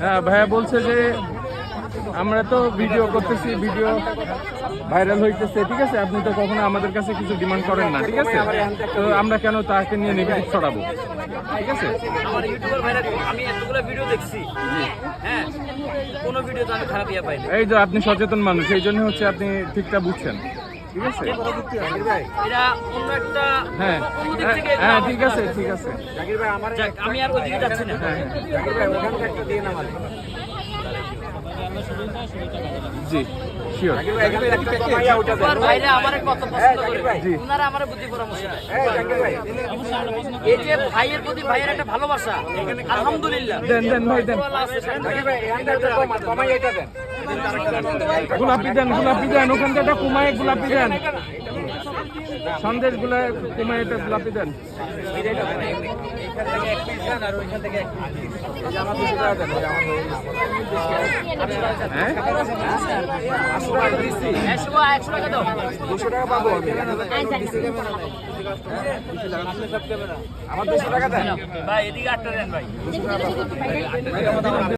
হ্যাঁ ভাইয়া বলছে যে আমরা তো ভিডিও করতেছি ভিডিও ভাইরাল হইতেছে ঠিক আছে? আপনি তো কখনো আমাদের কাছে কিছু ডিমান্ড করেন না ঠিক আছে? তো আমরা কেন তাকে নিয়ে নেগেটিভ ছড়াবো? ঠিক আছে? আমার ইউটিউবার ভাইরা আমি এতগুলো ভিডিও দেখছি। হ্যাঁ কোনো ভিডিও তো আমি খারাপ ইয়া পাইনি। এই যে আপনি সচেতন মানুষ এই জন্য হচ্ছে আপনি ঠিকটা বুঝছেন। ঠিক আছে? এটা অন্য একটা হ্যাঁ। অন্য দিক থেকে হ্যাঁ, ঠিক আছে ঠিক আছে। যাক, আমি আর ওদিকে যাচ্ছি না। হ্যাঁ জি শিওর ভাইরা আমার কত পছন্দ করে। জি। ওনারা আমার বুদ্ধি পরামর্শ দেয়। এই যে ভাইয়ের প্রতি ভাইয়ের একটা ভালোবাসা আলহামদুলিল্লাহ। দেন দেন ভাই দেন। গোলাপি দেন। গোলাপি দেন ওখান থেকে একটা কুমায় গোলাপি দেন। সন্দেশগুলা কুমায় গোলাপি দেন। হ্যাঁ? একশো একশো টাকা দেন। ভাই এদিকে আটটা দেন ভাই।